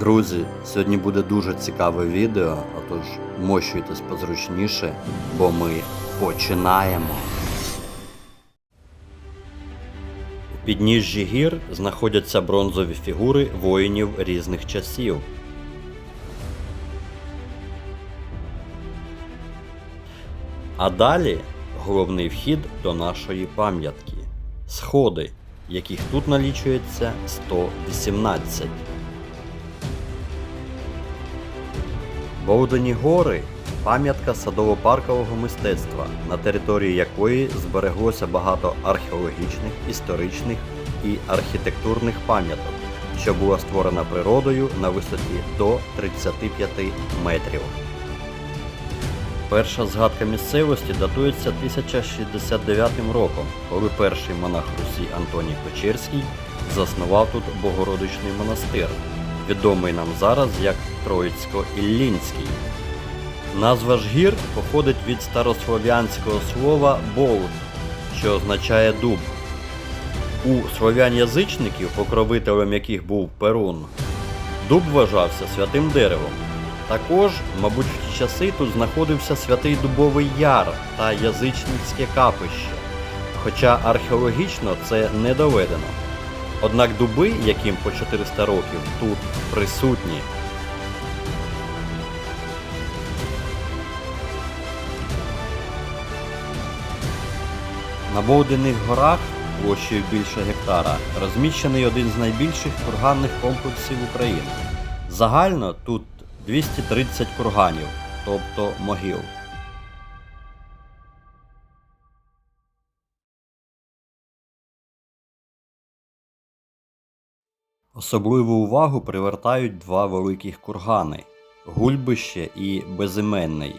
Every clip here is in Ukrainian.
Друзі, сьогодні буде дуже цікаве відео, отож мощуйтесь позручніше, бо ми починаємо. У підніжжі гір знаходяться бронзові фігури воїнів різних часів. А далі головний вхід до нашої пам'ятки сходи, яких тут налічується 118. Бовдені гори пам'ятка садово-паркового мистецтва, на території якої збереглося багато археологічних, історичних і архітектурних пам'яток, що була створена природою на висоті до 35 метрів. Перша згадка місцевості датується 1069 роком, коли перший монах Русі Антоній Печерський заснував тут Богородичний монастир, відомий нам зараз як Троїцько-Іллінський. Назва ж гір походить від старослов'янського слова «боуд», що означає дуб. У слов'ян-язичників, покровителем яких був Перун, дуб вважався святим деревом. Також, мабуть, в ті часи тут знаходився святий Дубовий Яр та язичницьке капище, хоча археологічно це не доведено. Однак дуби, яким по 400 років, тут присутні. На Бовдених горах площею більше гектара розміщений один з найбільших курганних комплексів України. Загально тут 230 курганів, тобто могил. Особливу увагу привертають два великих кургани Гульбище і Безіменний.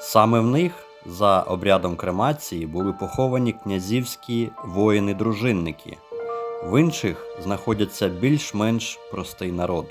Саме в них за обрядом кремації були поховані князівські воїни-дружинники. В інших знаходяться більш-менш простий народ.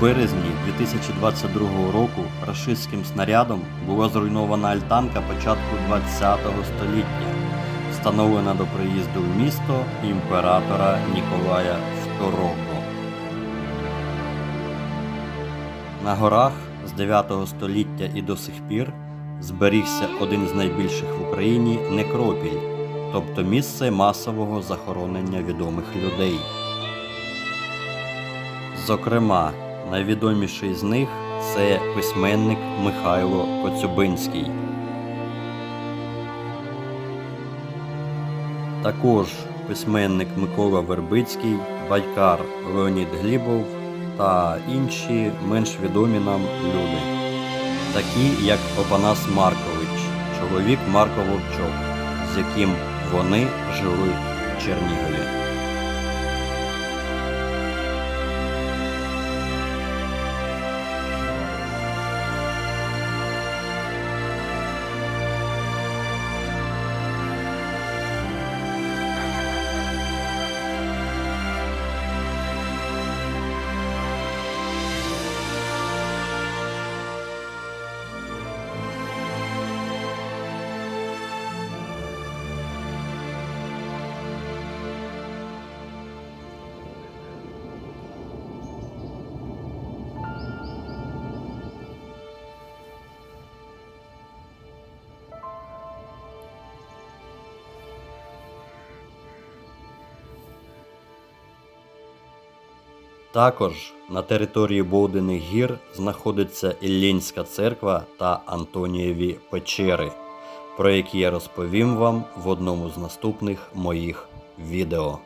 Березні 2022 року рашистським снарядом була зруйнована альтанка початку ХХ століття, встановлена до приїзду в місто імператора Ніколая II. На горах з 9 століття і до сих пір зберігся один з найбільших в Україні некропіль, тобто місце масового захоронення відомих людей. Зокрема, найвідоміший з них це письменник Михайло Коцюбинський. Також письменник Микола Вербицький, байкар Леонід Глібов та інші менш відомі нам люди, такі як Опанас Маркович, чоловік Марко Вовчок, з яким вони жили в Чернігові. Також на території Боудених гір знаходиться Іллінська церква та Антонієві печери, про які я розповім вам в одному з наступних моїх відео.